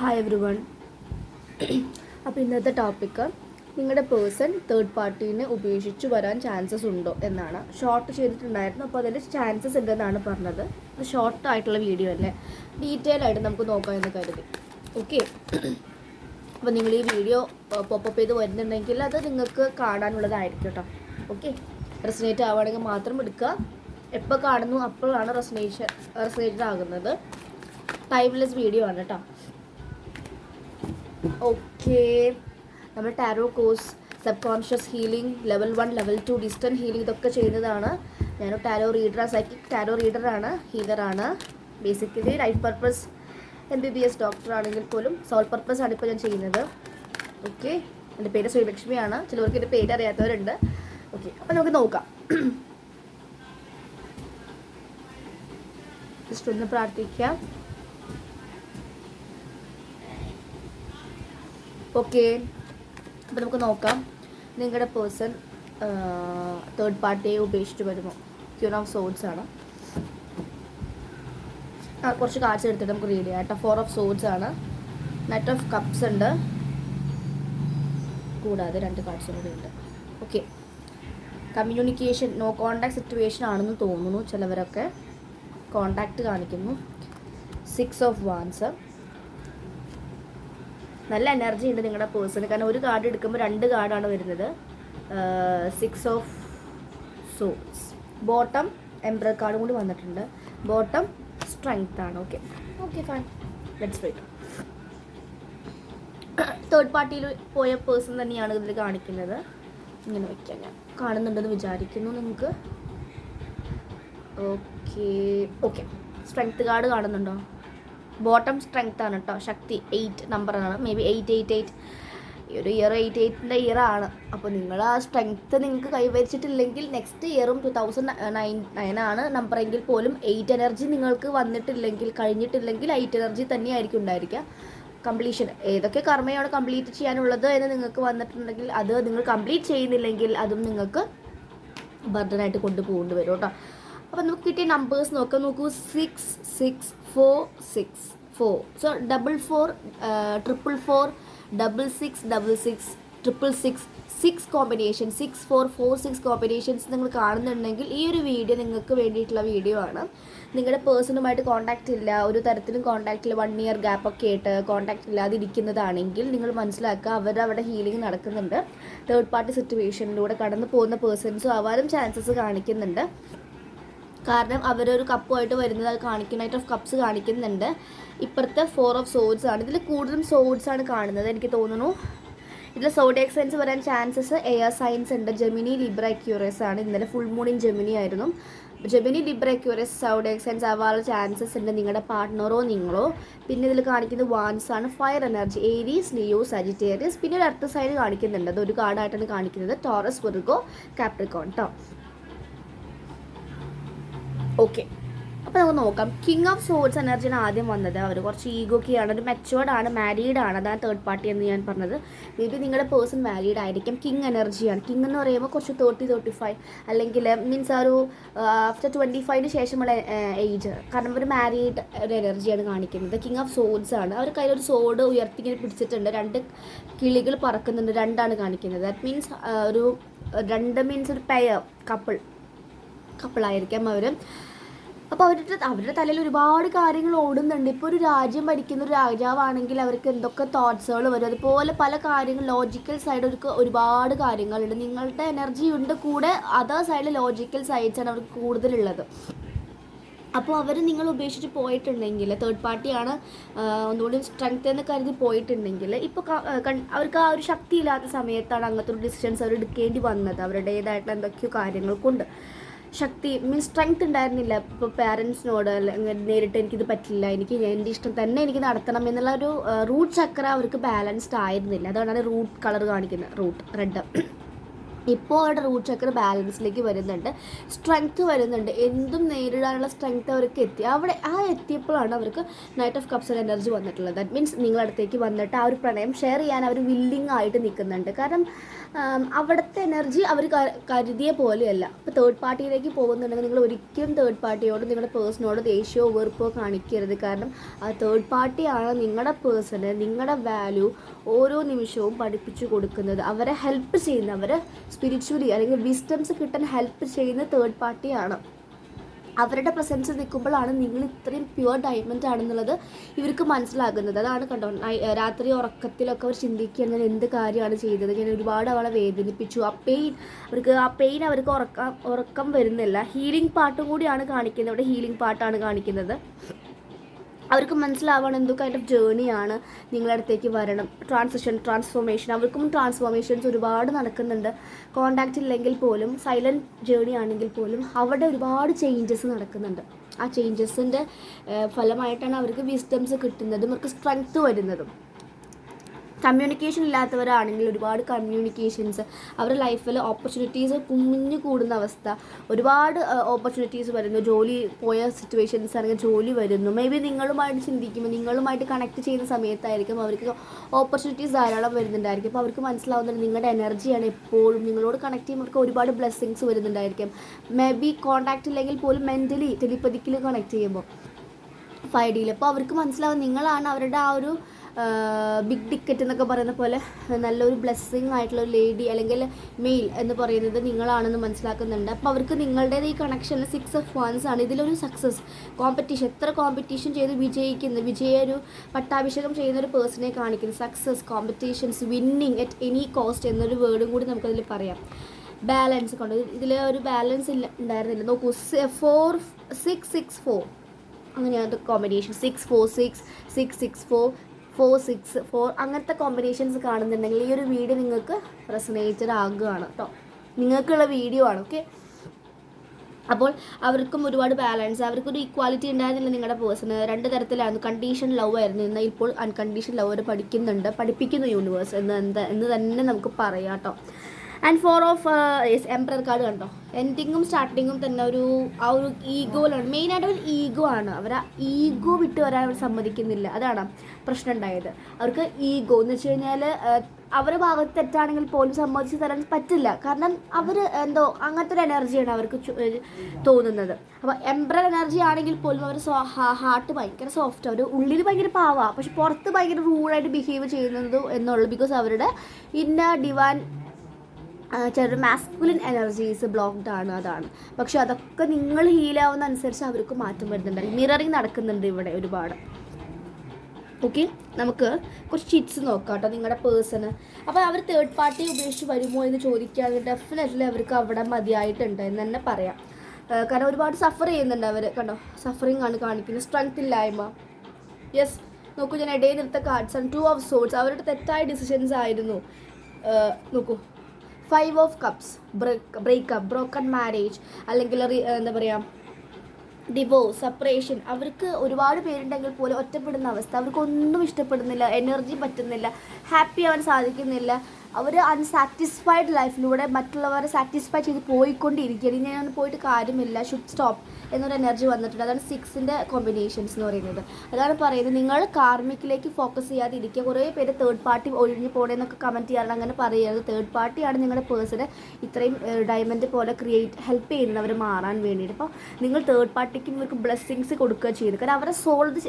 Hi every one അപ്പോൾ ഇന്നത്തെ topic നിങ്ങളുടെ പേഴ്സൺ തേർഡ് പാർട്ടീനെ ഉപേക്ഷിച്ച് വരാൻ ചാൻസസ് ഉണ്ടോ എന്നാണ്. ഷോർട്ട് ചെയ്തിട്ടുണ്ടായിരുന്നു. അപ്പോൾ അതിന്റെ ചാൻസസ് ഉണ്ടെന്നാണ് പറഞ്ഞത്. ഇത് ഷോർട്ട് ആയിട്ടുള്ള വീഡിയോ അല്ലേ? ഡീറ്റെയിൽ ആയിട്ട് നമുക്ക് നോക്കാം എന്ന് കരുതി. ഓക്കെ അപ്പോൾ നിങ്ങൾ ഈ വീഡിയോ പോപ്പപ്പ് ചെയ്ത് വരുന്നുണ്ടെങ്കിൽ അത് നിങ്ങൾക്ക് കാണാനുള്ളതായിരിക്കും കേട്ടോ ഓക്കെ റെസിനേറ്റ് ആവുകയാണെങ്കിൽ മാത്രം എടുക്കുക. എപ്പോൾ കാണുന്നു അപ്പോഴാണ് റെസിനേഷൻ റെസിനേറ്റഡ് ആകുന്നത്. ടൈംലെസ് വീഡിയോ ആണ് കേട്ടോ ഓക്കെ നമ്മൾ tarot course subconscious healing level one level two distance healing ഇതൊക്കെ ചെയ്യുന്നതാണ്. ഞാൻ ടാരോ റീഡർ സൈക്കിക് ടാരോ റീഡറാണ് ഹീലറാണ് basically life purpose M B B S doctor ആണെങ്കിൽ പോലും സോൾ പർപ്പസ് ആണ് ഇപ്പോൾ ഞാൻ ചെയ്യുന്നത്. ഓക്കെ എന്റെ പേര് ശ്രീലക്ഷ്മിയാണ്. ചിലവർക്ക് എന്റെ പേര് അറിയാത്തവരുണ്ട്. ഓക്കെ അപ്പോൾ നമുക്ക് നോക്കാം. ജസ്റ്റ് ഒന്ന് പ്രാർത്ഥിക്കാം. ഓക്കെ അപ്പോൾ നമുക്ക് നോക്കാം. നിങ്ങളുടെ പേഴ്സൺ തേർഡ് പാർട്ടിയെ ഉപേക്ഷിച്ച് വരുമോ? ക്യൂൺ ഓഫ് സോഡ്സ് ആണ്. ആ കുറച്ച് കാർഡ്സ് എടുത്തിട്ട് നമുക്ക് റീഡ് ചെയ്യാം. ഫോർ ഓഫ് സോഡ്സ് ആണ്. നെറ്റ് ഓഫ് കപ്സ് ഉണ്ട്. കൂടാതെ രണ്ട് കാർഡ്സ് കൂടി ഉണ്ട്. Okay communication no contact situation ആണെന്ന് തോന്നുന്നു ചിലവരൊക്കെ. കോണ്ടാക്ട് കാണിക്കുന്നു. സിക്സ് ഓഫ് വാൻസ് നല്ല എനർജി ഉണ്ട് നിങ്ങളുടെ പേഴ്സണ് കാരണം ഒരു കാർഡ് എടുക്കുമ്പോൾ രണ്ട് കാർഡാണ് വരുന്നത്. Six of swords bottom emperor കാർഡും കൂടി വന്നിട്ടുണ്ട്. ബോട്ടം സ്ട്രെങ്ത് ആണ്. Okay okay fine let's wait third പാർട്ടിയിൽ പോയ പേഴ്സൺ തന്നെയാണ് ഇതിൽ കാണിക്കുന്നത്. ഇങ്ങനെ വയ്ക്കാം ഞാൻ. കാണുന്നുണ്ടെന്ന് വിചാരിക്കുന്നു നിങ്ങൾക്ക് ഓക്കെ ഓക്കെ സ്ട്രെങ്ത് കാർഡ് കാണുന്നുണ്ടോ? ബോട്ടം സ്ട്രെങ്ത് ആണ് കേട്ടോ ശക്തി എയ്റ്റ് നമ്പറാണ് may be eight eight eight ഈ ഒരു ഇയർ എയ്റ്റ് എയ്റ്റിന്റെ ഇയർ ആണ്. അപ്പോൾ നിങ്ങൾ ആ സ്ട്രെങ്ത്ത് നിങ്ങൾക്ക് കൈവരിച്ചിട്ടില്ലെങ്കിൽ നെക്സ്റ്റ് ഇയറും ടു തൗസൻഡ് നയൻ നയനാണ് നമ്പറെങ്കിൽ പോലും എയ്റ്റ് എനർജി നിങ്ങൾക്ക് വന്നിട്ടില്ലെങ്കിൽ കഴിഞ്ഞിട്ടില്ലെങ്കിൽ എയ്റ്റ് എനർജി തന്നെയായിരിക്കും ഉണ്ടായിരിക്കുക. കംപ്ലീഷൻ ഏതൊക്കെ കർമ്മയാണ് കംപ്ലീറ്റ് ചെയ്യാനുള്ളത് എന്ന് നിങ്ങൾക്ക് വന്നിട്ടുണ്ടെങ്കിൽ അത് നിങ്ങൾ കംപ്ലീറ്റ് ചെയ്യുന്നില്ലെങ്കിൽ അതും നിങ്ങൾക്ക് ബർഡനായിട്ട് കൊണ്ടുപോകേണ്ടി വരും കേട്ടോ അപ്പോൾ നമുക്ക് കിട്ടിയ നമ്പേഴ്സ് നോക്കാം. നോക്കൂ. Six six four six four so double four triple four double six double six triple six six combination six four four six combinations നിങ്ങൾ കാണുന്നുണ്ടെങ്കിൽ ഈ ഒരു വീഡിയോ നിങ്ങൾക്ക് വേണ്ടിയിട്ടുള്ള വീഡിയോ ആണ്. നിങ്ങളുടെ പേഴ്സണുമായിട്ട് കോൺടാക്റ്റ് ഇല്ല ഒരു തരത്തിലും കോൺടാക്റ്റ് ഇല്ല വൺ ഇയർ ഗ്യാപ്പ് ഒക്കെ ആയിട്ട് കോൺടാക്റ്റ് ഇല്ലാതെ ഇരിക്കുന്നതാണെങ്കിൽ നിങ്ങൾ മനസ്സിലാക്കുക അവർ അവിടെ ഹീലിംഗ് നടക്കുന്നുണ്ട്. തേർഡ് പാർട്ടി സിറ്റുവേഷനിലൂടെ കടന്നു പോകുന്ന പേഴ്സൺസും ആവാനും ചാൻസസ് കാണിക്കുന്നുണ്ട്. കാരണം അവരൊരു കപ്പുമായിട്ട് വരുന്നത് അത് കാണിക്കും. നൈറ്റ് ഓഫ് കപ്സ് കാണിക്കുന്നുണ്ട്. ഇപ്പുറത്തെ ഫോർ ഓഫ് സോഡ്സ് ആണ്. ഇതിൽ കൂടുതലും സോഡ്സ് ആണ് കാണുന്നത് എനിക്ക് തോന്നുന്നു. ഇതിൽ സോഡിയക് സയൻസ് വരാൻ ചാൻസസ് എയർ സയൻസ് ഉണ്ട്. ജെമിനി ലിബ്ര ക്യൂറിയസ് ആണ്. ഇന്നലെ ഫുൾ മൂണിൻ ജെമിനി ആയിരുന്നു. Gemini Libra Aquarius zodiac signs ആവാനുള്ള ചാൻസസ് ഉണ്ട്. നിങ്ങളുടെ പാർട്ട്ണറോ നിങ്ങളോ. പിന്നെ ഇതിൽ കാണിക്കുന്നത് വാൻസ് ആണ്. Fire energy Aries Leo Sagittarius പിന്നെ ഒരു അടുത്ത സൈഡ് കാണിക്കുന്നുണ്ട്. അതൊരു കാർഡായിട്ടാണ് കാണിക്കുന്നത്. ടോറസ് വെർഗോ കാപ്രിക്കോൺ കേട്ടോ ഓക്കെ അപ്പോൾ നമുക്ക് നോക്കാം. കിങ് ഓഫ് സോഡ്സ് എനർജിയാണ് ആദ്യം വന്നത് അവർ കുറച്ച് ഈഗോക്കിയാണ് ഒരു മെച്ചുവേർഡ് ആണ് മാരീഡ് ആണ്. അതാണ് തേർഡ് പാർട്ടി എന്ന് ഞാൻ പറഞ്ഞത്. മേ ബി നിങ്ങളുടെ പേഴ്സൺ മാരീഡ് ആയിരിക്കും. കിങ് എനർജിയാണ് കിങ് എന്ന് പറയുമ്പോൾ കുറച്ച് തേർട്ടി തേർട്ടി ഫൈവ് അല്ലെങ്കിൽ മീൻസ് ആ ഒരു ആഫ്റ്റർ ട്വന്റി ഫൈവിന് ശേഷമുള്ള ഏജ് കാരണം ഒരു മാരീഡ് ഒരു എനർജിയാണ് കാണിക്കുന്നത്. കിങ് ഓഫ് സോഡ്സ് ആണ്. അവർ കയ്യിൽ ഒരു സോഡ് ഉയർത്തിങ്ങനെ പിടിച്ചിട്ടുണ്ട്. രണ്ട് കിളികൾ പറക്കുന്നുണ്ട്. രണ്ടാണ് കാണിക്കുന്നത്. ദാറ്റ് മീൻസ് ഒരു രണ്ട് മീൻസ് ഒരു പെയർ കപ്പിൾ കപ്പിളായിരിക്കാം അവർ അപ്പോൾ അവരുടെ അവരുടെ തലയിൽ ഒരുപാട് കാര്യങ്ങൾ ഓടുന്നുണ്ട്. ഇപ്പോൾ ഒരു രാജ്യം ഭരിക്കുന്ന ഒരു രാജാവാണെങ്കിൽ അവർക്ക് എന്തൊക്കെ തോട്ട്സുകൾ വരും? അതുപോലെ പല കാര്യങ്ങൾ ലോജിക്കൽ സൈഡ് അവർക്ക് ഒരുപാട് കാര്യങ്ങളുണ്ട്. നിങ്ങളുടെ എനർജി ഉണ്ട് കൂടെ അതർ സൈഡിൽ ലോജിക്കൽ സൈഡ്സാണ് അവർക്ക് കൂടുതലുള്ളത്. അപ്പോൾ അവർ നിങ്ങൾ ഉപേക്ഷിച്ച് പോയിട്ടുണ്ടെങ്കിൽ തേർഡ് പാർട്ടിയാണ് ഒന്നുകൂടി സ്ട്രെങ്ത് എന്ന് കരുതി പോയിട്ടുണ്ടെങ്കിൽ ഇപ്പോൾ അവർക്ക് ആ ഒരു ശക്തി ഇല്ലാത്ത സമയത്താണ് അങ്ങനത്തെ ഒരു ഡിസിഷൻസ് അവർ എടുക്കേണ്ടി വന്നത്. അവരുടേതായിട്ടുള്ള എന്തൊക്കെയോ കാര്യങ്ങൾ കൊണ്ട് ശക്തി മീൻസ് സ്ട്രെങ്ത് ഉണ്ടായിരുന്നില്ല. ഇപ്പോൾ പാരൻസിനോട് അല്ലെങ്കിൽ നേരിട്ട് എനിക്കിത് പറ്റില്ല എനിക്ക് എന്റെ ഇഷ്ടം തന്നെ എനിക്ക് നടത്തണം എന്നുള്ള ഒരു റൂട്ട് ചക്ര അവർക്ക് ബാലൻസ്ഡ് ആയിരുന്നില്ല. അതുകൊണ്ടാണ് റൂട്ട് കളർ കാണിക്കുന്നത് റൂട്ട് റെഡ് ഇപ്പോൾ അവരുടെ റൂട്ട് ചക്ര ബാലൻസിലേക്ക് വരുന്നുണ്ട്. സ്ട്രെങ്ത് വരുന്നുണ്ട്. എന്തും നേരിടാനുള്ള സ്ട്രെങ്ത് അവർക്ക് എത്തി. അവിടെ ആ എത്തിയപ്പോഴാണ് അവർക്ക് നൈറ്റ് ഓഫ് കപ്സ് എനർജി വന്നിട്ടുള്ളത്. ദാറ്റ് മീൻസ് നിങ്ങളടുത്തേക്ക് വന്നിട്ട് ആ ഒരു പ്രണയം ഷെയർ ചെയ്യാൻ അവർ വില്ലിങ് ആയിട്ട് നിൽക്കുന്നുണ്ട്. കാരണം അവിടുത്തെ എനർജി അവർ കരുതിയ പോലെയല്ല. ഇപ്പോൾ തേർഡ് പാർട്ടിയിലേക്ക് പോകുന്നുണ്ടെങ്കിൽ നിങ്ങൾ ഒരിക്കലും തേർഡ് പാർട്ടിയോട് നിങ്ങളുടെ പേഴ്സണോട് ദേഷ്യമോ വെറുപ്പോ കാണിക്കരുത്. കാരണം ആ തേർഡ് പാർട്ടിയാണ് നിങ്ങളുടെ പേഴ്സണ് നിങ്ങളുടെ വാല്യൂ ഓരോ നിമിഷവും പഠിപ്പിച്ചു കൊടുക്കുന്നത്. അവരെ ഹെൽപ്പ് ചെയ്യുന്ന അവരെ സ്പിരിച്വലി അല്ലെങ്കിൽ വിസ്റ്റംസ് കിട്ടാൻ ഹെൽപ്പ് ചെയ്യുന്ന തേർഡ് പാർട്ടിയാണ് അവരുടെ പ്രസൻസ് നിൽക്കുമ്പോഴാണ് നിങ്ങൾ ഇത്രയും പ്യുവർ ഡയമണ്ട് ആണെന്നുള്ളത് ഇവർക്ക് മനസ്സിലാകുന്നത്. അതാണ് കണ്ടോ? രാത്രി ഉറക്കത്തിലൊക്കെ അവർ ചിന്തിക്കുക ഞാൻ എന്ത് കാര്യമാണ് ചെയ്തത്? ഞാൻ ഒരുപാട് അവളെ വേദനിപ്പിച്ചു. ആ പെയിൻ അവർക്ക് ആ പെയിൻ അവർക്ക് ഉറക്കം ഉറക്കം വരുന്നില്ല. ഹീലിംഗ് പാട്ടും കൂടിയാണ് കാണിക്കുന്നത്. ഇവിടെ ഹീലിംഗ് പാട്ടാണ് കാണിക്കുന്നത്. അവർക്ക് മനസ്സിലാവണം എന്തോ കൈൻഡ് ഓഫ് ജേണിയാണ് നിങ്ങളുടെ അടുത്തേക്ക് വരണം. ട്രാൻസിഷൻ ട്രാൻസ്ഫോർമേഷൻ അവർക്കും ട്രാൻസ്ഫോർമേഷൻസ് ഒരുപാട് നടക്കുന്നുണ്ട്. കോണ്ടാക്റ്റ് ഇല്ലെങ്കിൽ പോലും സൈലന്റ് ജേണി ആണെങ്കിൽ പോലും അവിടെ ഒരുപാട് ചേഞ്ചസ് നടക്കുന്നുണ്ട്. ആ ചേഞ്ചസിന്റെ ഫലമായിട്ടാണ് അവർക്ക് വിസ്ഡംസ് കിട്ടുന്നതും അവർക്ക് സ്ട്രെങ്ത്ത് വരുന്നതും. കമ്മ്യൂണിക്കേഷൻ ഇല്ലാത്തവരാണെങ്കിൽ ഒരുപാട് കമ്മ്യൂണിക്കേഷൻസ് അവരുടെ ലൈഫിൽ ഓപ്പർച്യൂണിറ്റീസ് കുമിഞ്ഞു കൂടുന്ന അവസ്ഥ. ഒരുപാട് ഓപ്പർച്യൂണിറ്റീസ് വരുന്നു. ജോലി പോയ സിറ്റുവേഷൻസ് ആണെങ്കിൽ ജോലി വരുന്നു. മേ ബി നിങ്ങളുമായിട്ട് ചിന്തിക്കുമ്പോൾ നിങ്ങളുമായിട്ട് കണക്ട് ചെയ്യുന്ന സമയത്തായിരിക്കും അവർക്ക് ഓപ്പർച്യൂണിറ്റീസ് ധാരാളം വരുന്നുണ്ടായിരിക്കും. അപ്പോൾ അവർക്ക് മനസ്സിലാവുന്നത് നിങ്ങളുടെ എനർജിയാണ് എപ്പോഴും. നിങ്ങളോട് കണക്ട് ചെയ്യുമ്പോൾ ഒരുപാട് ബ്ലെസ്സിങ്സ് വരുന്നുണ്ടായിരിക്കും. മേ ബി കോൺടാക്റ്റ് ഇല്ലെങ്കിൽ പോലും മെന്റലി ടെലിപ്പതിക്കൽ കണക്ട് ചെയ്യുമ്പോൾ. ഫൈവ് ഡിയിൽ അപ്പോൾ അവർക്ക് മനസ്സിലാവും നിങ്ങളാണ് അവരുടെ ആ ഒരു ബിഗ് ടിക്കറ്റ് എന്നൊക്കെ പറയുന്ന പോലെ നല്ലൊരു ബ്ലെസ്സിങ് ആയിട്ടുള്ള ഒരു ലേഡി അല്ലെങ്കിൽ മെയിൽ എന്ന് പറയുന്നത് നിങ്ങളാണെന്ന് മനസ്സിലാക്കുന്നുണ്ട്. അപ്പോൾ അവർക്ക് നിങ്ങളുടേത് ഈ കണക്ഷൻ സിക്സ് ഓഫ് വൺസ് ആണ്. ഇതിലൊരു സക്സസ് കോമ്പറ്റീഷൻ എത്ര കോമ്പറ്റീഷൻ ചെയ്ത് വിജയിക്കുന്ന? വിജയ ഒരു പട്ടാഭിഷേകം ചെയ്യുന്ന ഒരു പേഴ്സണെ കാണിക്കുന്നു. Success competitions winning at any cost എന്നൊരു വേർഡും കൂടി നമുക്കതിൽ പറയാം. ബാലൻസ് കൊണ്ട്. ഇതിൽ ഒരു ബാലൻസ് ഇല്ല ഉണ്ടായിരുന്നില്ല. നോക്കൂ ഫോർ സിക്സ് സിക്സ് ഫോർ അങ്ങനെയാണ് combination six four six six six four four six four അങ്ങനത്തെ കോമ്പിനേഷൻസ് കാണുന്നുണ്ടെങ്കിൽ ഈ ഒരു വീഡിയോ നിങ്ങൾക്ക് റെസനേറ്റഡ് ആകുകയാണ് കേട്ടോ നിങ്ങൾക്കുള്ള വീഡിയോ ആണ് ഓക്കെ അപ്പോൾ അവർക്കും ഒരുപാട് ബാലൻസ് അവർക്കൊരു ഇക്വാലിറ്റി ഉണ്ടായിരുന്നില്ല നിങ്ങളുടെ പേഴ്സണ് രണ്ട് തരത്തിലായിരുന്നു. കണ്ടീഷൻ ലവ് ആയിരുന്നു. എന്നാൽ ഇപ്പോൾ അൺകണ്ടീഷൻ ലവ് പഠിക്കുന്നുണ്ട്. പഠിപ്പിക്കുന്നു യൂണിവേഴ്സ് എന്ന് എന്താ എന്ന് തന്നെ നമുക്ക് പറയാം കേട്ടോ and four of yes emperor card കണ്ടോ? എൻഡിങ്ങും സ്റ്റാർട്ടിങ്ങും തന്നെ ഒരു ആ ഒരു ഈഗോയിലാണ് മെയിനായിട്ട് ഒരു ഈഗോ ആണ്. അവർ ആ ഈഗോ വിട്ട് വരാൻ അവർ സമ്മതിക്കുന്നില്ല. അതാണ് പ്രശ്നം ഉണ്ടായത്. അവർക്ക് ഈഗോ എന്ന് വെച്ച് കഴിഞ്ഞാൽ അവരുടെ ഭാഗത്ത് തെറ്റാണെങ്കിൽ പോലും സമ്മതിച്ച് തരാൻ പറ്റില്ല. കാരണം അവർ എന്തോ അങ്ങനത്തെ ഒരു എനർജിയാണ് അവർക്ക് തോന്നുന്നത്. അപ്പോൾ എംബ്രർ എനർജി ആണെങ്കിൽ പോലും അവർ ഹാർട്ട് ഭയങ്കര സോഫ്റ്റ് അവർ ഉള്ളിൽ ഭയങ്കര പാവാ. പക്ഷെ പുറത്ത് ഭയങ്കര റൂളായിട്ട് ബിഹേവ് ചെയ്യുന്നത് എന്നുള്ളൂ. ബിക്കോസ് അവരുടെ ഇന്ന ഡിവാൻ ചില മാസ്കുലിൻ എനർജീസ് ബ്ലോക്ക്ഡ് ആണ് അതാണ്. പക്ഷെ അതൊക്കെ നിങ്ങൾ ഹീലാവുന്ന അനുസരിച്ച് അവർക്ക് മാറ്റം വരുന്നുണ്ട്. മിററിങ് നടക്കുന്നുണ്ട് ഇവിടെ ഒരുപാട്. ഓക്കെ നമുക്ക് കുറച്ച് ചിറ്റ്സ് നോക്കാം കേട്ടോ നിങ്ങളുടെ പേഴ്സണ് അപ്പോൾ അവർ തേർഡ് പാർട്ടി ഉപേക്ഷിച്ച് വരുമോ എന്ന് ചോദിക്കുകയാണെങ്കിൽ ഡെഫിനറ്റ്ലി അവർക്ക് അവിടെ മതിയായിട്ടുണ്ട് എന്ന് തന്നെ പറയാം. കാരണം ഒരുപാട് സഫർ ചെയ്യുന്നുണ്ട് അവർ കണ്ടോ? സഫറിങ് ആണ് കാണിക്കുന്നത്. സ്ട്രെങ്ത് ഇല്ലായ്മ. യെസ് നോക്കൂ ഞാൻ ഇടയിൽ നിർത്ത കാർഡ്സ് ആണ്. ടു ഓഫ് സോൾസ് അവരുടെ തെറ്റായ ഡിസിഷൻസ് ആയിരുന്നു. നോക്കൂ. Five of cups break breakup broken marriage അല്ലെങ്കിൽ എന്താ പറയുക ഡിവോഴ്സ് സെപ്പറേഷൻ അവർക്ക് ഒരുപാട് പേരുണ്ടെങ്കിൽ പോലും ഒറ്റപ്പെടുന്ന അവസ്ഥ. അവർക്കൊന്നും ഇഷ്ടപ്പെടുന്നില്ല എനർജി പറ്റുന്നില്ല ഹാപ്പി ആവാൻ സാധിക്കുന്നില്ല. അവർ അൺസാറ്റിസ്ഫൈഡ് ലൈഫിലൂടെ മറ്റുള്ളവരെ സാറ്റിസ്ഫൈ ചെയ്ത് പോയിക്കൊണ്ടിരിക്കുകയാണ്. ഇനി ഞാൻ പോയിട്ട് കാര്യമില്ല. ഷുഡ് സ്റ്റോപ്പ് എന്നൊരു എനർജി വന്നിട്ടുണ്ട്. അതാണ് സിക്സിന്റെ കോമ്പിനേഷൻസ് എന്ന് പറയുന്നത്. അതാണ് പറയുന്നത്. നിങ്ങൾ കാർമിക്കിലേക്ക് ഫോക്കസ് ചെയ്യാതെ ഇരിക്കുക കുറേ പേര് തേർഡ് പാർട്ടി ഒഴിഞ്ഞു പോകണമെന്നൊക്കെ കമന്റ് ചെയ്യാറുണ്ട്. അങ്ങനെ പറയരുത് തേർഡ് പാർട്ടിയാണ് നിങ്ങളുടെ പേഴ്സണെ ഇത്രയും ഡയമണ്ട് പോലെ ക്രിയേറ്റ് ഹെൽപ്പ് ചെയ്യുന്നത്. അവർ മാറാൻ വേണ്ടിയിട്ട്. അപ്പോൾ നിങ്ങൾ തേർഡ് പാർട്ടിക്ക് നിങ്ങൾക്ക് ബ്ലെസ്സിങ്സ് കൊടുക്കുക ചെയ്തു കാരണം അവരെ സോൾവ്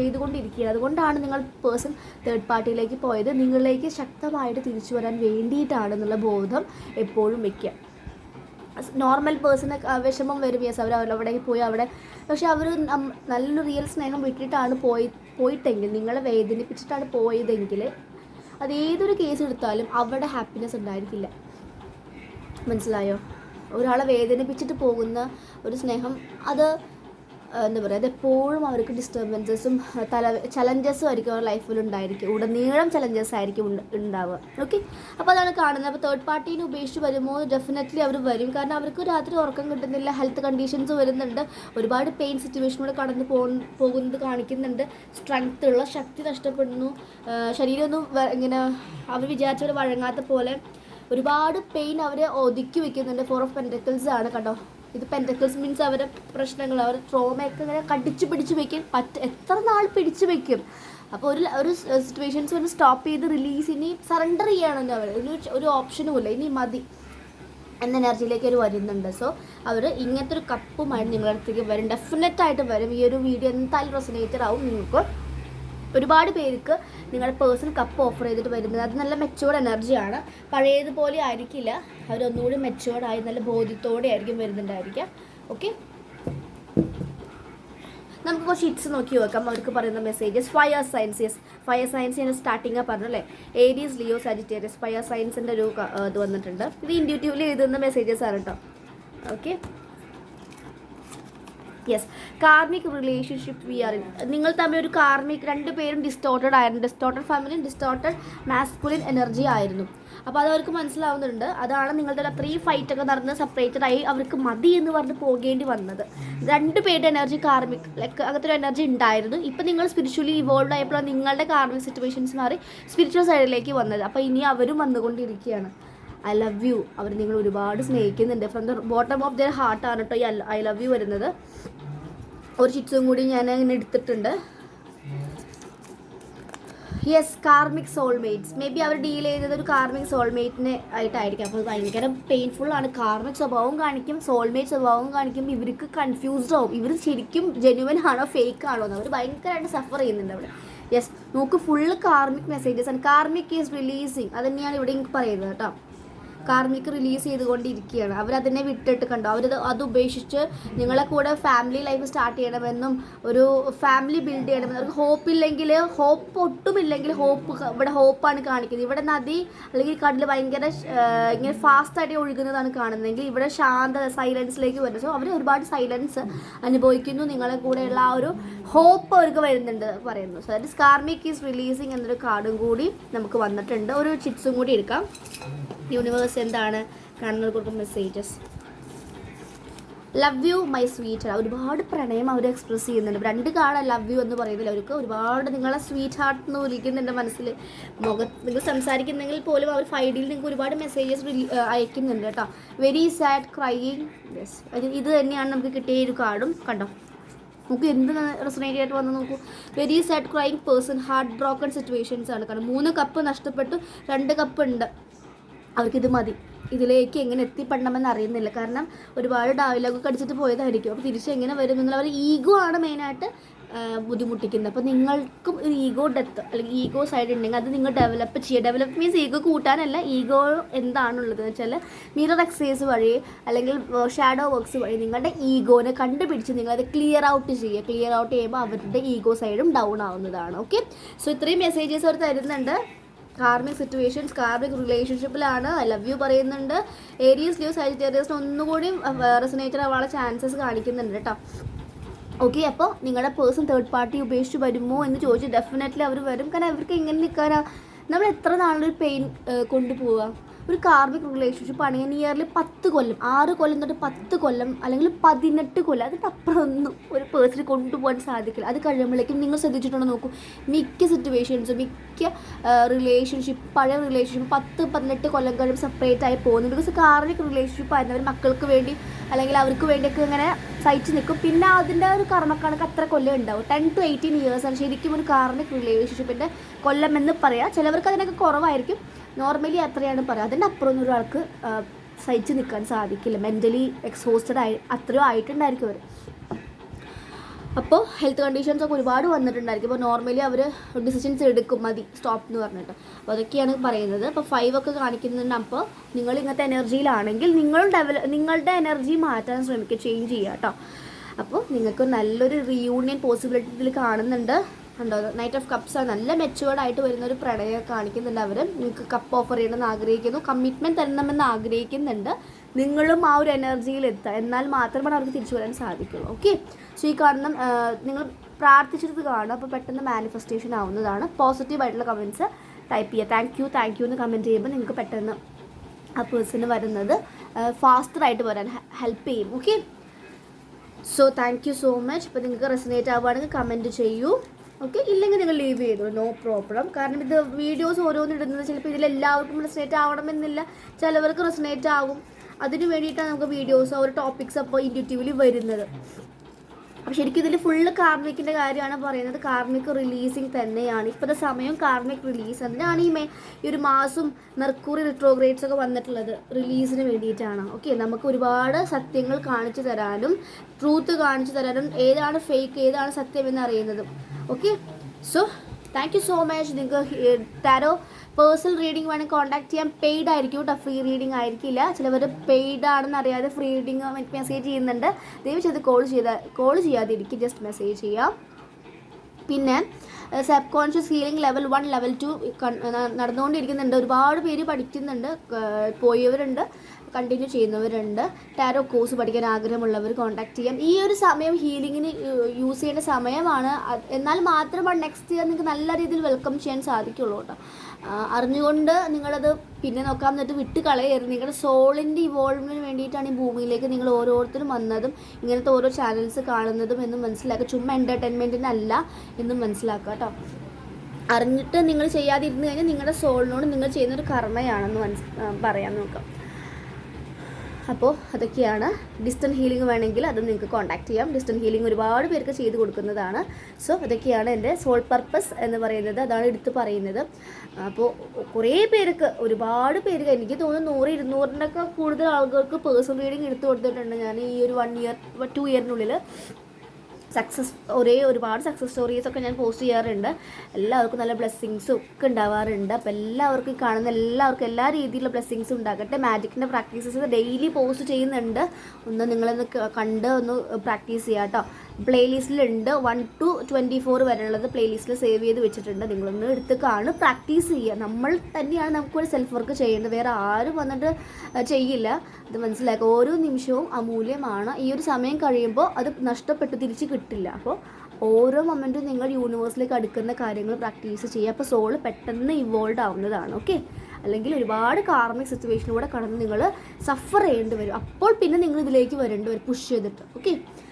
ചെയ്തുകൊണ്ടിരിക്കുകയാണ്. അതുകൊണ്ടാണ് നിങ്ങൾ പേഴ്സൺ തേർഡ് പാർട്ടിയിലേക്ക് പോയത്. നിങ്ങളിലേക്ക് ശക്തമായിട്ട് തിരിച്ചു വരാൻ വേണ്ടിയിട്ടാണെന്നുള്ള ബോധം എപ്പോഴും വയ്ക്കുക നോർമൽ പേഴ്സണ് വിഷമം വരും യെസ് അവർ അവിടെ പോയി അവിടെ. പക്ഷെ അവർ നല്ലൊരു റിയൽ സ്നേഹം വിട്ടിട്ടാണ് പോയി പോയിട്ടെങ്കിൽ നിങ്ങളെ വേദനിപ്പിച്ചിട്ടാണ് പോയതെങ്കിൽ അത് ഏതൊരു കേസ് എടുത്താലും അവിടെ ഹാപ്പിനെസ് ഉണ്ടായിരിക്കില്ല. മനസ്സിലായോ? ഒരാളെ വേദനിപ്പിച്ചിട്ട് പോകുന്ന ഒരു സ്നേഹം അത് എന്താ പറയുക അതെപ്പോഴും അവർക്ക് ഡിസ്റ്റർബൻസസും തല ചലഞ്ചസും ആയിരിക്കും അവരുടെ ലൈഫിൽ ഉണ്ടായിരിക്കും. ഉടനീളം ചലഞ്ചസ് ആയിരിക്കും ഉണ്ടാവുക. ഓക്കെ അപ്പോൾ അതാണ് കാണുന്നത്. അപ്പോൾ തേർഡ് പാർട്ടീനെ ഉപേക്ഷിച്ച് വരുമ്പോൾ ഡെഫിനറ്റ്ലി അവർ വരും. കാരണം അവർക്ക് രാത്രി ഉറക്കം കിട്ടുന്നില്ല ഹെൽത്ത് കണ്ടീഷൻസ് വരുന്നുണ്ട്. ഒരുപാട് പെയിൻ സിറ്റുവേഷനിലൂടെ കടന്നു പോകുന്ന പോകുന്നത് കാണിക്കുന്നുണ്ട്. സ്ട്രെങ്ത് ഉള്ള ശക്തി നഷ്ടപ്പെടുന്നു. ശരീരമൊന്നും ഇങ്ങനെ അവർ വിചാരിച്ചവരെ വഴങ്ങാത്ത പോലെ ഒരുപാട് പെയിൻ അവരെ ഒതുക്കി വെക്കുന്നുണ്ട്. ഫോർ ഓഫ് പെന്റക്കിൾസ് ആണ് കണ്ടോ? ഇത് പെന്റക്കിൾസ് മീൻസ് അവരെ പ്രശ്നങ്ങൾ അവരുടെ ട്രോമയൊക്കെ ഇങ്ങനെ കടിച്ച് പിടിച്ച് വെക്കും. പറ്റ എത്ര നാൾ പിടിച്ച് വെക്കും. അപ്പോൾ ഒരു ഒരു സിറ്റുവേഷൻസ് ഒന്ന് സ്റ്റോപ്പ് ചെയ്ത് റിലീസ് ഇനി സറണ്ടർ ചെയ്യണമെന്ന് അവർ ഒരു ഓപ്ഷനും ഇല്ല. ഇനി മതി. എന്ന എനർജിയിലേക്ക് അവർ വരുന്നുണ്ട്. സോ അവർ ഇങ്ങനത്തെ ഒരു കപ്പുമായിട്ട് നിങ്ങളുടെ അടുത്തേക്ക് വരും. ഡെഫിനറ്റായിട്ട് വരും. ഈ ഒരു വീഡിയോ എന്തായാലും റെസനേറ്റഡ് ആവും. നിങ്ങൾക്ക് ഒരുപാട് പേർക്ക് നിങ്ങളുടെ പേഴ്സണൽ കപ്പ് ഓഫർ ചെയ്തിട്ട് വരുന്നത്. അത് നല്ല മെച്ചുവേർഡ് എനർജിയാണ് പഴയതുപോലെ ആയിരിക്കില്ല. അവരൊന്നുകൂടി മെച്ചുവേർഡായി നല്ല ബോധ്യത്തോടെ ആയിരിക്കും വരുന്നുണ്ടായിരിക്കാം. ഓക്കെ നമുക്ക് കുറച്ച് ഹിറ്റ്സ് നോക്കി നോക്കാം അവർക്ക് പറയുന്ന messages fire signs yes fire signs ഞാൻ സ്റ്റാർട്ടിങ് പറഞ്ഞു അല്ലേ ഏരീസ് ലിയോ സാജിറ്റേറിയസ് ഫയർ സയൻസിന്റെ ഒരു ഇത് വന്നിട്ടുണ്ട്. ഇത് ഇൻഡ്യൂറ്റീവ്ലി എഴുതുന്ന മെസ്സേജസ് ആണ് കേട്ടോ okay yes karmic relationship we are in നിങ്ങൾ തമ്മിൽ ഒരു കാർമിക് രണ്ട് പേരും ഡിസ്റ്റോർട്ടഡ് ആയിരുന്നു. ഡിസ്റ്റോർട്ടഡ് ഫാമിലിയും ഡിസ്റ്റോർട്ടഡ് മാസ്കുലിൻ എനർജി ആയിരുന്നു. അപ്പോൾ അത് അവർക്ക് മനസ്സിലാവുന്നുണ്ട്. അതാണ് നിങ്ങളുടെ അത്രയും ഫൈറ്റ് ഒക്കെ നടന്ന് സെപ്പറേറ്റഡ് ആയി അവർക്ക് മതി എന്ന് പറഞ്ഞ് പോകേണ്ടി വന്നത്. രണ്ട് പേരുടെ എനർജി കാർമിക് ലൈക്ക് അങ്ങനത്തെ ഒരു എനർജി ഉണ്ടായിരുന്നു. ഇപ്പം നിങ്ങൾ സ്പിരിച്വലി ഇവോൾവ് ആയപ്പോഴാണ് നിങ്ങളുടെ കാർമിക് സിറ്റുവേഷൻസ് മാറി സ്പിരിച്വൽ സൈഡിലേക്ക് വന്നത്. അപ്പോൾ ഇനി അവരും വന്നുകൊണ്ടിരിക്കുകയാണ്. ഐ ലവ് യു അവർ നിങ്ങൾ ഒരുപാട് സ്നേഹിക്കുന്നുണ്ട്. From the bottom of their ഹാർട്ടാണ് കേട്ടോ ഈ ഐ ലവ് യു വരുന്നത്. ഒരു ചിപ്സും കൂടി ഞാൻ അങ്ങനെ എടുത്തിട്ടുണ്ട്. Yes karmic soulmates may be our deal ചെയ്തത് ഒരു കാർമിക് സോൾമേറ്റിനെ ആയിട്ടായിരിക്കും. അപ്പോൾ ഭയങ്കര ആണ്. കാർമിക് സ്വഭാവം കാണിക്കും സോൾമേറ്റ് സ്വഭാവം കാണിക്കും. ഇവർക്ക് കൺഫ്യൂസ്ഡ് ആവും. ഇവർ ശരിക്കും ജെന്യുവൻ ആണോ ഫേക്ക് ആണോ എന്ന്. അവർ ഭയങ്കരമായിട്ട് സഫർ ചെയ്യുന്നുണ്ട് അവിടെ. യെസ് നോക്ക് ഫുള്ള് കാർമിക് മെസ്സേജസ് ആണ് കാർമിക് ഈസ് റിലീസിങ് അത് തന്നെയാണ് ഇവിടെ പറയുന്നത് കേട്ടോ. കാർമിക് റിലീസ് ചെയ്തുകൊണ്ടിരിക്കുകയാണ്. അവരതിനെ വിട്ടിട്ട് കണ്ടോ. അവരത് അത് ഉപേക്ഷിച്ച് നിങ്ങളെ കൂടെ ഫാമിലി ലൈഫ് സ്റ്റാർട്ട് ചെയ്യണമെന്നും ഒരു ഫാമിലി ബിൽഡ് ചെയ്യണമെന്നും അവർക്ക് ഹോപ്പ് ഇല്ലെങ്കിൽ ഹോപ്പ് ഒട്ടുമില്ലെങ്കിൽ ഹോപ്പ് ഇവിടെ ഹോപ്പാണ് കാണിക്കുന്നത്. ഇവിടെ നദി അല്ലെങ്കിൽ കടൽ ഭയങ്കര ഇങ്ങനെ ഫാസ്റ്റായിട്ട് ഒഴുകുന്നതാണ് കാണുന്നതെങ്കിൽ ഇവിടെ ശാന്ത സൈലൻസിലേക്ക് വരുന്നത് സോ അവർ ഒരുപാട് സൈലൻസ് അനുഭവിക്കുന്നു. നിങ്ങളെ കൂടെയുള്ള ആ ഒരു ഹോപ്പ് അവർക്ക് വരുന്നുണ്ട് പറയുന്നു. So that is karmic is releasing എന്നൊരു കാർഡും കൂടി നമുക്ക് വന്നിട്ടുണ്ട്. ഒരു ചിപ്സും കൂടി എടുക്കാം. യൂണിവേഴ്സ് എന്താണ്? കാണുന്നത് കൊടുക്കുന്ന messages love you my sweet ഒരുപാട് പ്രണയം അവർ എക്സ്പ്രസ് ചെയ്യുന്നുണ്ട്. രണ്ട് കാല ലവ് യു എന്ന് പറയുന്നില്ല അവർക്ക് ഒരുപാട് നിങ്ങളെ സ്വീറ്റ് ഹാർട്ട് എന്ന് വിളിക്കുന്നുണ്ട് മനസ്സിൽ മുഖത്ത് നിങ്ങൾ സംസാരിക്കുന്നെങ്കിൽ പോലും അവർ ഫൈഡിൽ നിങ്ങൾക്ക് ഒരുപാട് മെസ്സേജസ് അയക്കുന്നുണ്ട് കേട്ടോ. വെരി സാഡ് ക്രൈയിങ് യെസ് ഇത് തന്നെയാണ് നമുക്ക് കിട്ടിയ ഒരു കാർഡും. കണ്ടോ? നമുക്ക് എന്ത് റെസനേറ്റ് ആയിട്ട് വന്ന് നോക്കൂ. Very sad crying person heart broken situations ആണ്. കാരണം മൂന്ന് കപ്പ് നഷ്ടപ്പെട്ടു രണ്ട് കപ്പ് ഉണ്ട്. അവർക്കിത് മതി. ഇതിലേക്ക് എങ്ങനെ എത്തിപ്പെടണമെന്ന് അറിയുന്നില്ല. കാരണം ഒരുപാട് ഡയലോഗ് കടിച്ചിട്ട് പോയതായിരിക്കും. അപ്പോൾ തിരിച്ച് എങ്ങനെ വരും എന്നുള്ള ഒരു ഈഗോ ആണ് മെയിനായിട്ട് ബുദ്ധിമുട്ടിക്കുന്നത്. അപ്പോൾ നിങ്ങൾക്കും ഒരു ഈഗോ ഡെത്ത് അല്ലെങ്കിൽ ഈഗോ സൈഡ് ഉണ്ടെങ്കിൽ അത് നിങ്ങൾ ഡെവലപ്പ് ചെയ്യുക. ഡെവലപ്പ് മീൻസ് ഈഗോ കൂട്ടാനല്ല ഈഗോ എന്താണുള്ളത് എന്ന് വെച്ചാൽ മിറർ എക്സസൈസ് വഴി അല്ലെങ്കിൽ ഷാഡോ വർക്ക്സ് വഴി നിങ്ങളുടെ ഈഗോനെ കണ്ടുപിടിച്ച് നിങ്ങളത് ക്ലിയർ ഔട്ട് ചെയ്യുക. ക്ലിയർ ഔട്ട് ചെയ്യുമ്പോൾ അവരുടെ ഈഗോ സൈഡും ഡൗൺ ആവുന്നതാണ്. ഓക്കെ സോ ഇത്രയും മെസ്സേജസ് അവർ തരുന്നുണ്ട്. കാർമിക് സിറ്റുവേഷൻസ് കാർമിക് റിലേഷൻഷിപ്പിലാണ് ഐ ലവ് യു പറയുന്നുണ്ട്. ഏരിയസ് ലിയോ സാജിറ്റേറിയസിന് ഒന്നുകൂടി റെസിനേറ്റർ ആവാനുള്ള ചാൻസസ് കാണിക്കുന്നുണ്ട് കേട്ടോ. ഓക്കെ അപ്പോൾ നിങ്ങളുടെ പേഴ്സൺ തേർഡ് പാർട്ടി ഉപേക്ഷിച്ച് വരുമോ എന്ന് ചോദിച്ച് ഡെഫിനറ്റ്ലി അവർ വരും. കാരണം അവർക്ക് എങ്ങനെ നിൽക്കാനാണ് നമ്മൾ എത്ര നാളൊരു പെയിൻ കൊണ്ടുപോവുക ഒരു കാർമിക് റിലേഷൻഷിപ്പ് ആണെങ്കിൽ നിയർലി പത്ത് കൊല്ലം. ആറ് കൊല്ലം തൊട്ട് പത്ത് കൊല്ലം അല്ലെങ്കിൽ പതിനെട്ട് കൊല്ലം. അതിന്റെ അപ്പുറം ഒന്നും ഒരു പേഴ്സണ് കൊണ്ടുപോകാൻ സാധിക്കില്ല. അത് കഴിയുമ്പോഴേക്കും നിങ്ങൾ ശ്രദ്ധിച്ചിട്ടുണ്ടോ നോക്കൂ. മിക്ക സിറ്റുവേഷൻസും മിക്ക റിലേഷൻഷിപ്പ് പഴയ റിലേഷൻഷിപ്പ് പത്ത് പതിനെട്ട് കൊല്ലം കഴിയുമ്പോൾ സെപ്പറേറ്റ് ആയി പോകുന്നു ബിക്കോസ് കാർമിക് റിലേഷൻഷിപ്പ് ആയിരുന്നു അവർ മക്കൾക്ക് വേണ്ടി അല്ലെങ്കിൽ അവർക്ക് വേണ്ടിയൊക്കെ ഇങ്ങനെ സഹിച്ച് നിൽക്കും. പിന്നെ അതിന്റെ ഒരു കർമ്മക്കണക്ക് അത്ര കൊല്ലം ഉണ്ടാവും. ടെൻ ടു എയ്റ്റീൻ ഇയേഴ്സാണ് ശരിക്കും ഒരു കാർമിക് റിലേഷൻഷിപ്പിന്റെ കൊല്ലം എന്ന് പറയാം. ചിലവർക്ക് അതിനൊക്കെ കുറവായിരിക്കും. നോർമലി അത്രയാണ് പറയുക അതിന്റെ അപ്പുറം ഒരാൾക്ക് സഹിച്ച് നിൽക്കാൻ സാധിക്കില്ല. മെന്റലി എക്സോസ്റ്റഡ് ആയി അത്രയോ ആയിട്ടുണ്ടായിരിക്കും അവർ അപ്പോൾ ഹെൽത്ത് കണ്ടീഷൻസ് ഒക്കെ ഒരുപാട് വന്നിട്ടുണ്ടായിരിക്കും. അപ്പോൾ നോർമലി അവർ ഡിസിഷൻസ് എടുക്കും. മതി സ്റ്റോപ്പ് എന്ന് പറഞ്ഞിട്ട്. അപ്പോൾ അതൊക്കെയാണ് പറയുന്നത്. അപ്പോൾ ഫൈവ് ഒക്കെ കാണിക്കുന്നുണ്ട് അപ്പോൾ നിങ്ങൾ ഇങ്ങനത്തെ എനർജിയിലാണെങ്കിൽ നിങ്ങൾ ഡെവല നിങ്ങളുടെ എനർജി മാറ്റാൻ ശ്രമിക്കുക ചേഞ്ച് ചെയ്യുക കേട്ടോ അപ്പോൾ നിങ്ങൾക്ക് നല്ലൊരു റീയൂണിയൻ പോസിബിലിറ്റി കാണുന്നുണ്ട്. ഉണ്ടോ നൈറ്റ് ഓഫ് കപ്സ് നല്ല മെച്ചുവേർഡ് ആയിട്ട് വരുന്ന ഒരു പ്രണയം കാണിക്കുന്നുണ്ട് അവർ നിങ്ങൾക്ക് കപ്പ് ഓഫർ ചെയ്യണമെന്ന് ആഗ്രഹിക്കുന്നു. കമ്മിറ്റ്മെന്റ് തരണമെന്ന് ആഗ്രഹിക്കുന്നുണ്ട്. നിങ്ങളും ആ ഒരു എനർജിയിൽ എത്തുക. എന്നാൽ മാത്രമാണ് അവർക്ക് തിരിച്ചു വരാൻ സാധിക്കുള്ളൂ. ഓക്കെ സോ ഈ കാണുന്ന നിങ്ങൾ പ്രാർത്ഥിച്ചത് കാണും. അപ്പോൾ പെട്ടെന്ന് മാനിഫെസ്റ്റേഷൻ ആവുന്നതാണ്. പോസിറ്റീവ് ആയിട്ടുള്ള കമന്റ്സ് ടൈപ്പ് ചെയ്യുക. താങ്ക് യു താങ്ക് യു എന്ന് കമന്റ് ചെയ്യുമ്പോൾ നിങ്ങൾക്ക് പെട്ടെന്ന് ആ പേഴ്സണ് വരുന്നത് ഫാസ്റ്ററായിട്ട് വരാൻ ഹെൽപ്പ് ചെയ്യും. Okay so thank you so much ഇപ്പോൾ നിങ്ങൾക്ക് റെസിനേറ്റ് ആവുകയാണെങ്കിൽ കമന്റ് ചെയ്യൂ. ഓക്കെ ഇല്ലെങ്കിൽ നിങ്ങൾ ലീവ് ചെയ്തു? നോ പ്രോബ്ലം കാരണം ഇത് വീഡിയോസ് ഓരോന്നും ഇടുന്നത് ചിലപ്പോൾ ഇതിൽ എല്ലാവർക്കും റെസനേറ്റ് ആവണമെന്നില്ല. ചിലവർക്ക് റെസനേറ്റ് ആകും അതിനു വേണ്ടിയിട്ടാണ് നമുക്ക് വീഡിയോസ് ഓരോ ടോപ്പിക്സ് അപ്പോൾ ഇൻഡ്യൂറ്റീവ്ലി വരുന്നത്. അപ്പോൾ ശരിക്കും ഇതിൽ ഫുള്ള് കാർമിക്കിന്റെ കാര്യമാണ് പറയുന്നത്. കാർമിക് റിലീസിങ് തന്നെയാണ്. ഇപ്പോഴത്തെ സമയം കാർമിക് റിലീസ് അതിനാണ് ഈ മേ ഈ ഒരു മാസം മെർക്കൂറി റിട്രോഗ്രേഡ്സ് ഒക്കെ വന്നിട്ടുള്ളത് റിലീസിന് വേണ്ടിയിട്ടാണ്. ഓക്കെ നമുക്ക് ഒരുപാട് സത്യങ്ങൾ കാണിച്ചു തരാനും ട്രൂത്ത് കാണിച്ചു തരാനും ഏതാണ് ഫേക്ക് ഏതാണ് സത്യം എന്ന് അറിയുന്നതും. Okay so thank you so much നിങ്ങൾക്ക് ടാരോ പേഴ്സണൽ റീഡിംഗ് വേണമെങ്കിൽ കോൺടാക്ട് ചെയ്യാൻ പെയ്ഡ് ആയിരിക്കും കേട്ടോ ഫ്രീ റീഡിംഗ് ആയിരിക്കില്ല. ചിലവർ പെയ്ഡ് ആണെന്ന് അറിയാതെ ഫ്രീ റീഡിംഗ് മെസ്സേജ് ചെയ്യുന്നുണ്ട്. ദയവ് ചെയ്ത് കോൾ ചെയ്ത കോൾ ചെയ്യാതിരിക്കും. ജസ്റ്റ് മെസ്സേജ് ചെയ്യാം. പിന്നെ sub conscious healing level one level two നടന്നുകൊണ്ടിരിക്കുന്നുണ്ട്. ഒരുപാട് പേര് പഠിക്കുന്നുണ്ട്. പോയവരുണ്ട്. കണ്ടിന്യൂ ചെയ്യുന്നവരുണ്ട്. ടാരോ കോഴ്സ് പഠിക്കാൻ ആഗ്രഹമുള്ളവർ കോൺടാക്ട് ചെയ്യാം. ഈ ഒരു സമയം ഹീലിങ്ങിന് യൂസ് ചെയ്യേണ്ട സമയമാണ്. എന്നാൽ മാത്രമാണ് നെക്സ്റ്റ് ഇയർ നിങ്ങൾക്ക് നല്ല രീതിയിൽ വെൽക്കം ചെയ്യാൻ സാധിക്കുള്ളൂ കേട്ടോ അറിഞ്ഞുകൊണ്ട് നിങ്ങളത് പിന്നെ നോക്കാൻ എന്നിട്ട് വിട്ട് കളയരുത്. നിങ്ങളുടെ സോളിന്റെ ഇവോൾവിന് വേണ്ടിയിട്ടാണ് ഈ ഭൂമിയിലേക്ക് നിങ്ങൾ ഓരോരുത്തരും വന്നതും ഇങ്ങനത്തെ ഓരോ ചാനൽസ് കാണുന്നതും എന്നും മനസ്സിലാക്കുക. ചുമ്മാ എന്റർടൈൻമെന്റിനല്ല എന്നും മനസ്സിലാക്കുക കേട്ടോ അറിഞ്ഞിട്ട് നിങ്ങൾ ചെയ്യാതിരുന്നു കഴിഞ്ഞാൽ നിങ്ങളുടെ സോളിനോട് നിങ്ങൾ ചെയ്യുന്നൊരു കർമ്മയാണെന്ന് മനസ് പറയാൻ നോക്കാം. അപ്പോൾ അതൊക്കെയാണ്. ഡിസ്റ്റന്റ് ഹീലിംഗ് വേണമെങ്കിൽ അത് നിങ്ങൾക്ക് കോൺടാക്ട് ചെയ്യാം. ഡിസ്റ്റന്റ് ഹീലിംഗ് ഒരുപാട് പേർക്ക് ചെയ്ത് കൊടുക്കുന്നതാണ്. സോ അതൊക്കെയാണ് എന്റെ സോൾ പർപ്പസ് എന്ന് പറയുന്നത്. അതാണ് എടുത്ത് പറയുന്നത്. അപ്പോൾ കുറേ പേർക്ക് ഒരുപാട് പേർക്ക് എനിക്ക് തോന്നുന്നു നൂറ് ഇരുന്നൂറിന്റെ ഒക്കെ കൂടുതൽ ആളുകൾക്ക് പേഴ്സണൽ റീഡിങ് എടുത്തു കൊടുത്തിട്ടുണ്ട്. ഞാൻ ഈ ഒരു വൺ ഇയർ ടു ഇയറിനുള്ളിൽ സക്സസ് ഒരേ ഒരുപാട് സക്സസ് സ്റ്റോറീസ് ഒക്കെ ഞാൻ പോസ്റ്റ് ചെയ്യാറുണ്ട്. എല്ലാവർക്കും നല്ല ബ്ലെസ്സിങ്സും ഒക്കെ ഉണ്ടാവാറുണ്ട്. അപ്പോൾ എല്ലാവർക്കും കാണുന്ന എല്ലാവർക്കും എല്ലാ രീതിയിലുള്ള ബ്ലെസ്സിങ്സും ഉണ്ടാകട്ടെ. മാജിക്കിന്റെ പ്രാക്ടീസസ് ഡെയിലി പോസ്റ്റ് ചെയ്യുന്നുണ്ട്. ഒന്ന് നിങ്ങളൊന്ന് കണ്ട് ഒന്ന് പ്രാക്ടീസ് ചെയ്യാം കേട്ടോ പ്ലേലിസ്റ്റിലുണ്ട്. വൺ ടു ട്വന്റി ഫോർ വരെയുള്ളത് പ്ലേലിസ്റ്റിൽ സേവ് ചെയ്ത് വെച്ചിട്ടുണ്ട്. നിങ്ങളൊന്ന് എടുത്ത് കാണും പ്രാക്ടീസ് ചെയ്യുക. നമ്മൾ തന്നെയാണ് നമുക്കൊരു സെൽഫ് വർക്ക് ചെയ്യേണ്ടത്. വേറെ ആരും വന്നിട്ട് ചെയ്യില്ല. അത് മനസ്സിലാക്കുക. ഓരോ നിമിഷവും അമൂല്യമാണ്. ഈ ഒരു സമയം കഴിയുമ്പോൾ അത് നഷ്ടപ്പെട്ട് തിരിച്ച് കിട്ടില്ല. അപ്പോൾ ഓരോ മൊമെന്റും നിങ്ങൾ യൂണിവേഴ്സിലേക്ക് അടുക്കുന്ന കാര്യങ്ങൾ പ്രാക്ടീസ് ചെയ്യുക. അപ്പോൾ സോൾ പെട്ടെന്ന് ഇവോൾവ് ആവുന്നതാണ്. ഓക്കെ അല്ലെങ്കിൽ ഒരുപാട് കാർമിക് സിറ്റുവേഷനിലൂടെ കടന്ന് നിങ്ങൾ സഫർ ചെയ്യേണ്ടി വരും. അപ്പോൾ പിന്നെ നിങ്ങൾ ഇതിലേക്ക് വരേണ്ടി വരും. പുഷ് ചെയ്തിട്ട്. Okay